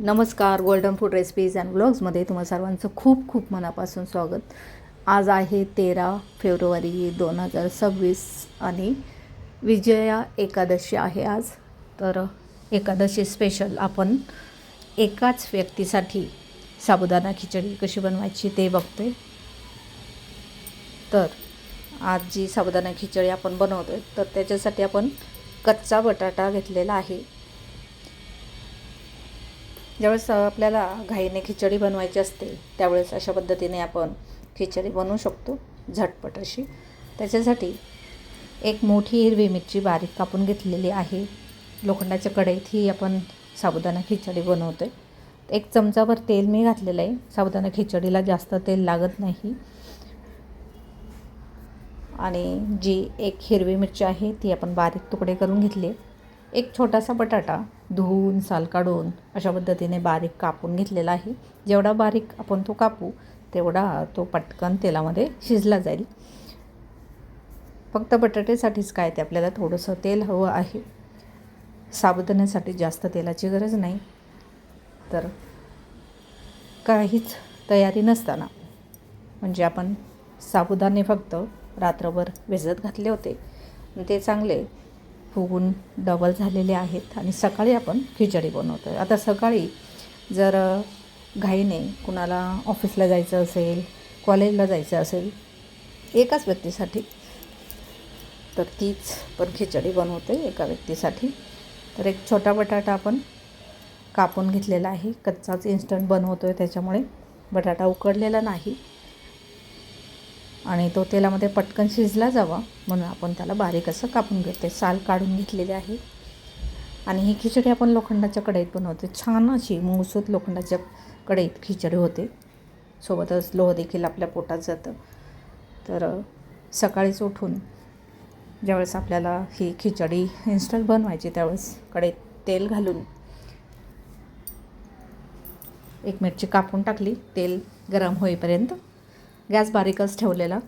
नमस्कार golden food recipes and ब्लॉग्समध्ये तुम्हा सर्वांचं खूप खूप मनापासून स्वागत. आज आहे तेरा फेब्रुवारी दोन हजार सव्वीस आणि विजया एकादशी आहे आज. तर एकादशी स्पेशल आपण एकाच व्यक्तीसाठी साबुदाणा खिचडी कशी बनवायची ते बघतोय. तर आज जी साबुदाणा खिचडी आपण बनवतो आहे तर त्याच्यासाठी आपण कच्चा बटाटा घेतलेला आहे. ज्यावेळेस आपल्याला घाईने खिचडी बनवायची असते त्यावेळेस अशा पद्धतीने आपण खिचडी बनवू शकतो झटपट अशी. त्याच्यासाठी एक मोठी हिरवी मिरची बारीक कापून घेतलेली आहे. लोखंडाच्या कढईत ही आपण साबुदाणा खिचडी बनवतो आहे एक चमचाभर तेल मी घातलेलं आहे. साबुदाणा खिचडीला जास्त तेल लागत नाही. आणि जी एक हिरवी मिरची आहे ती आपण बारीक तुकडे करून घेतली एक छोटासा बटाटा धुवून साल काढून अशा पद्धतीने बारीक कापून घेतलेला आहे. जेवढा बारीक आपण तो कापू तेवढा तो पटकन तेलामध्ये शिजला जाईल. फक्त बटाट्यासाठीच काय ते आपल्याला थोडंसं तेल हवं आहे. साबुदाण्यासाठी जास्त तेलाची गरज नाही. तर काहीच तयारी नसताना म्हणजे आपण साबुदाणे फक्त रात्रभर भिजत घातले होते. ते चांगले फुगून डबल झालेले आहेत आणि सकाळी आपण खिचडी बनवतो आहे आता सकाळी जर घाईने कुणाला ऑफिसला जायचं असेल कॉलेजला जायचं असेल एकाच व्यक्तीसाठी तर तीच पण खिचडी बनवते एका व्यक्तीसाठी. तर एक छोटा बटाटा आपण कापून घेतलेला आहे. कच्चाच इन्स्टंट बनवतो आहे त्याच्यामुळे बटाटा उकडलेला नाही. आणि तो तेलामध्ये पटकन शिजला जावा. म्हणून आपण त्याला बारीक असं कापून घेतो साल काढून घेतलेले आहे. आणि ही खिचडी आपण लोखंडाच्या कढईत बनवतो छान अशी मऊसूत लोखंडाच्या कढईत खिचडी होते. सोबतच लोह देखील आपल्या पोटात जातं. तर सकाळीच उठून ज्यावेळेस आपल्याला ही खिचडी इन्स्टंट बनवायची त्यावेळेस कढईत तेल घालून एक मिरची कापून टाकली. तेल गरम होईपर्यंत गॅस बारीकच ठेवलेला.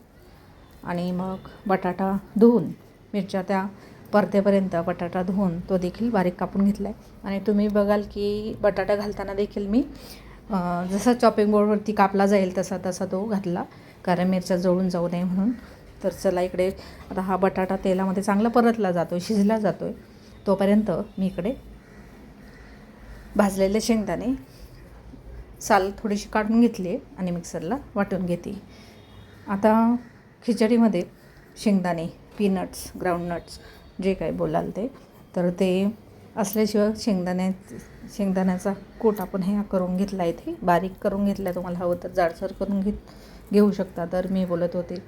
आणि मग बटाटा धुवून मिरच्या त्या परतेपर्यंत बटाटा धुवून तो देखील बारीक कापून घेतला आहे आणि तुम्ही बघाल की बटाटा घालताना देखील मी जसं चॉपिंग बोर्डवरती कापला जाईल तसा तसा तो घातला. कारण मिरच्या जळून जाऊ नये म्हणून. तर चला इकडे आता हा बटाटा तेलामध्ये चांगला परतला जातो शिजला जातो आहे तोपर्यंत मी इकडे भाजलेले शेंगदाणे साल थोडीशी काढून घेतली आहे आणि मिक्सरला वाटून घेते आता खिचडीमध्ये शेंगदाणे पीनट्स ग्राउंडनट्स जे काही बोलाल ते. तर ते असल्याशिवाय शेंगदाणे शेंगदाण्याचा कोट आपण हे करून घेतला आहे ते बारीक करून घेतला तुम्हाला हवं तर जाडसर करून घेत घेऊ शकता. तर मी बोलत होते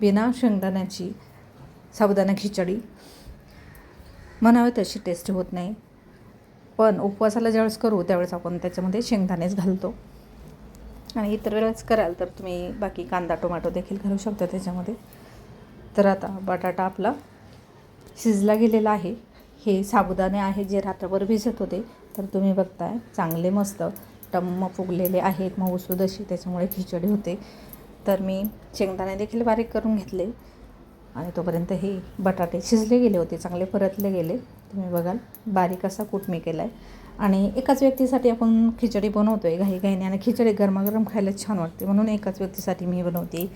बिना शेंगदाण्याची साबुदाणा खिचडी म्हणावे तशी टेस्ट होत नाही. पण उपवासाला ज्यावेळेस करू त्यावेळेस आपण त्याच्यामध्ये शेंगदाणेच घालतो. आणि इतर वेळेस कराल तर तुम्ही बाकी कांदा टोमॅटो देखील घालू शकता त्याच्यामध्ये. तर आता बटाटा आपला शिजला गेलेला आहे. हे साबुदाणे आहे जे रात्रभर भिजत होते. तर तुम्ही बघताय चांगले मस्त टम्म फुगलेले आहेत मऊसूद अशी त्याच्यामुळे खिचडी होते. तर मी शेंगदाणे देखील बारीक करून घेतले. आणि तोपर्यंत हे बटाटे शिजले गेले होते चांगले परतले गेले. तुम्ही बघाल बारीक असा कूट मी केला आहे आणि एकाच व्यक्तीसाठी आपण खिचडी बनवतो आहे घाई घाईने. आणि खिचडी गरमागरम खायला छान वाटते. म्हणून एकाच व्यक्तीसाठी मी बनवते.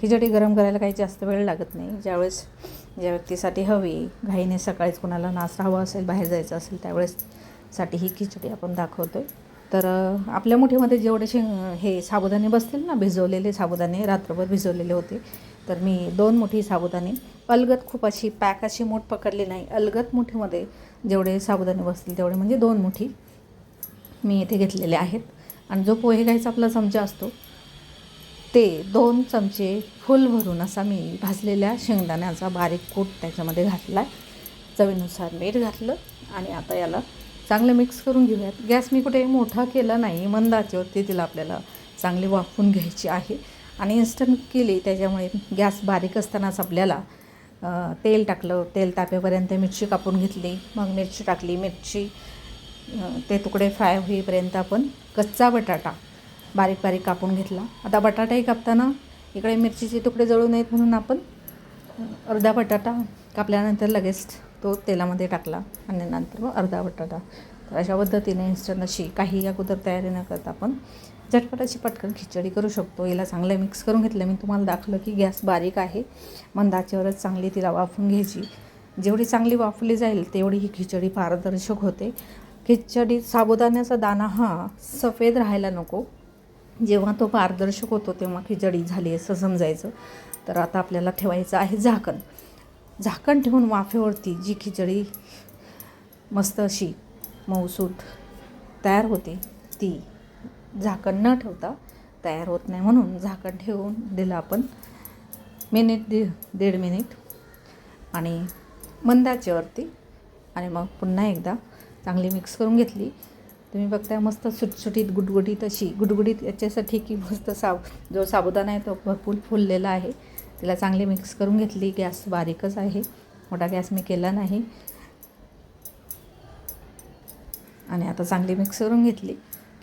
खिचडी गरम करायला काही जास्त वेळ लागत नाही. ज्यावेळेस ज्या व्यक्तीसाठी हवी घाईने सकाळीच कोणाला नाश्ता हवा असेल बाहेर जायचं असेल त्यावेळेस साठी ही खिचडी आपण दाखवतो आहे तर आपल्या मुठीमध्ये जेवढे शे हे साबुदाणे बसतील ना भिजवलेले साबुदाणे रात्रभर भिजवलेले होते तर मी दोन मुठी साबुदाणे अलगत खूप अशी पॅक अशी मूठ पकडली नाही अलगत मुठीमध्ये जेवढे साबुदाणे बसतील तेवढे म्हणजे दोन मुठी मी इथे घेतलेले आहेत. आणि जो पोहे घ्यायचा आपला चमचा असतो ते दोन चमचे फुल भरून असा मी भाजलेल्या शेंगदाण्याचा बारीक कूट त्याच्यामध्ये घातला आहे चवीनुसार मीठ घातलं आणि आता याला चांगलं मिक्स करून घेऊयात. गॅस मी कुठे मोठा केला नाही मंदाच्यावरती तिला आपल्याला चांगली वाफून घ्यायची आहे. आणि इन्स्टंट केली त्याच्यामुळे गॅस बारीक असतानाच आपल्याला तेल टाकलं तेल तापेपर्यंत मिरची कापून घेतली मग मिरची टाकली मिरची ते तुकडे फ्राय होईपर्यंत आपण कच्चा बटाटा बारीक बारीक कापून घेतला. आता बटाटाही कापताना इकडे मिरचीचे तुकडे जळू नयेत म्हणून आपण अर्धा बटाटा कापल्यानंतर लगेच तो तेलामध्ये टाकला आणि नंतर मग अर्धा बटाटा. अशा पद्धतीने इन्स्टंट अशी काही अगोदर तयारी न करता आपण झटपट अशी पटकन खिचडी करू शकतो. याला चांगलं मिक्स करून घेतलं. मी तुम्हाला दाखवलं की गॅस बारीक आहे. मंदाच्यावरच चांगली तिला वाफून घ्यायची. जेवढी चांगली वाफली जाईल तेवढी ही खिचडी पारदर्शक होते. खिचडी साबुदाण्याचा दाणा हा सफेद राहायला नको. जेव्हा तो पारदर्शक होतो तेव्हा खिचडी झाली असं समजायचं. तर आता आपल्याला ठेवायचं आहे झाकण. झाकण ठेवून वाफेवरती जी खिचडी मस्त अशी मऊसूत तयार होते. ती झाकण न ठेवता तयार होत नाही म्हणून झाकण ठेवून दिलं आपण. मिनिट दी दीड मिनिट. आणि मंदाच्यावरती आणि मग पुन्हा एकदा चांगली मिक्स करून घेतली. तुम्ही बघताय मस्त सुटसुटीत गुटगुटीत अशी गुटगुटीत याच्यासाठी की मस्त साब जो साबुदाणा आहे तो भरपूर फुललेला आहे. तिला चांगली मिक्स करून घेतली. गॅस बारीकच आहे. मोठा गॅस मी केला नाही. आणि आता चांगली मिक्स करून घेतली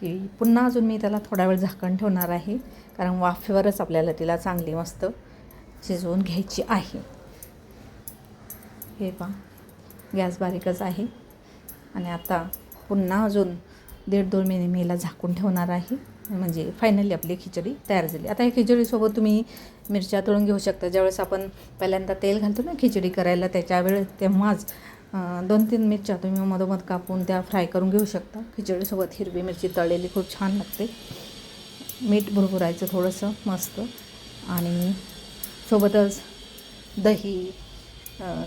की पुन्हा अजून मी त्याला थोडा वेळ झाकण ठेवणार आहे. कारण वाफेवरच आपल्याला तिला चांगली मस्त शिजवून घ्यायची आहे. हे पहा गॅस बारीकच आहे. आणि आता पुन्हा अजून दीड दोन महिने मी हिला झाकून ठेवणार आहे. म्हणजे फायनली आपली खिचडी तयार झाली. आता या खिचडीसोबत तुम्ही मिरच्या तळून घेऊ शकता. ज्यावेळेस आपण पहिल्यांदा तेल घालतो ना खिचडी करायला त्याच्यावेळेस तेव्हाच दोन तीन मिरच्या तुम्ही मधोमध कापून त्या फ्राय करून घेऊ शकता. खिचडीसोबत हिरवी मिरची तळलेली खूप छान लागते. मीठ भुरभुरायचं थोडंसं मस्त. आणि सोबतच दही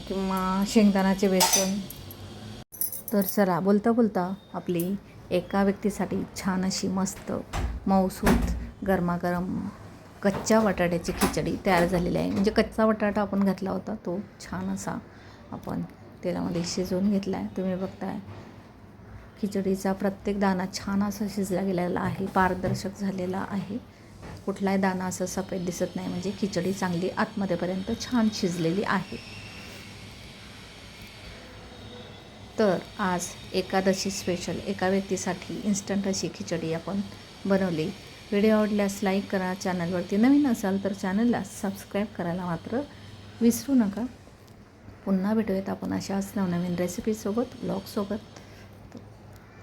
किंवा शेंगदाण्याचे बेसन. तर चला बोलता बोलता आपली एका व्यक्तीसाठी छान अशी मस्त मऊसूत गरमागरम कच्च्या बटाट्याची खिचडी तयार झालेली आहे. म्हणजे कच्चा बटाटा आपण घातला होता तो छान असा आपण तेलामध्ये शिजवून घेतला आहे तुम्ही बघताय. खिचडीचा प्रत्येक दाना छान असा शिजला गेलेला आहे. पारदर्शक झालेला आहे. कुठलाही दाना असं सफेद दिसत नाही. म्हणजे खिचडी चांगली आतमध्येपर्यंत छान शिजलेली आहे. तर आज एकादशी स्पेशल एका व्यक्तीसाठी इन्स्टंट अशी खिचडी आपण बनवली. व्हिडिओ आवडल्यास लाईक करा. चॅनलवरती नवीन असाल तर चॅनलला सबस्क्राईब करायला मात्र विसरू नका. पुन्हा भेटूयात आपण अशाच नवनवीन रेसिपीसोबत ब्लॉगसोबत.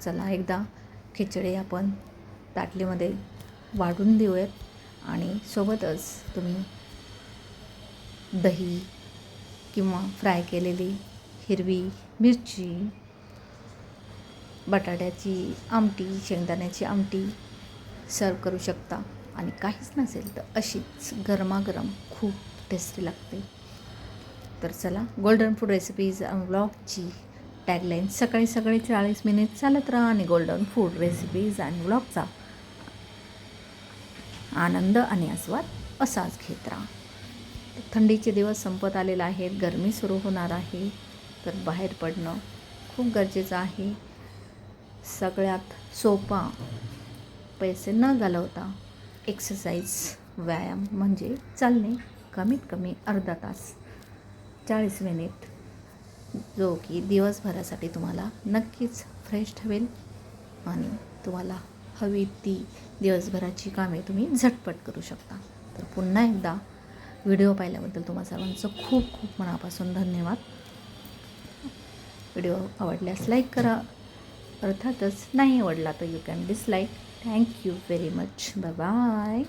चला एकदा खिचडी आपण ताटलीमध्ये वाढून देऊयात आणि सोबतच तुम्ही दही किंवा फ्राय केलेली हिरवी मिरची बटाट्याची आमटी शेंगदाण्याची आमटी सर्व करू शकता. आणि काहीच नसेल तर अशीच गरमागरम खूप टेस्टी लागते. तर चला गोल्डन फूड रेसिपीज ब्लॉगची टॅगलाईन सकाळी सकाळी चाळीस मिनिट चालत राहा आणि गोल्डन फूड रेसिपीज आणि ब्लॉगचा आनंद आणि आस्वाद असाच घेत राहा. थंडीचे दिवस संपत आलेले आहेत गरमी सुरू होणार आहे तर बाहेर पडणं खूप गरजेचं आहे. सगळ्यात सोपा पैसे न घालवता एक्सरसाइज व्यायाम म्हणजे चालणे कमीत कमी अर्धा तास. चाळीस मिनिट जो की दिवसभरासाठी तुम्हाला नक्कीच फ्रेश ठेवेल आणि तुम्हाला हवी ती दिवसभराची कामे तुम्ही झटपट करू शकता. तर पुन्हा एकदा व्हिडिओ पाहिल्याबद्दल तुम्हा सर्वांचं खूप खूप मनापासून धन्यवाद. व्हिडिओ आवडल्यास लाईक करा. अर्थातच नाही आवडला तर you can dislike thank you very much bye bye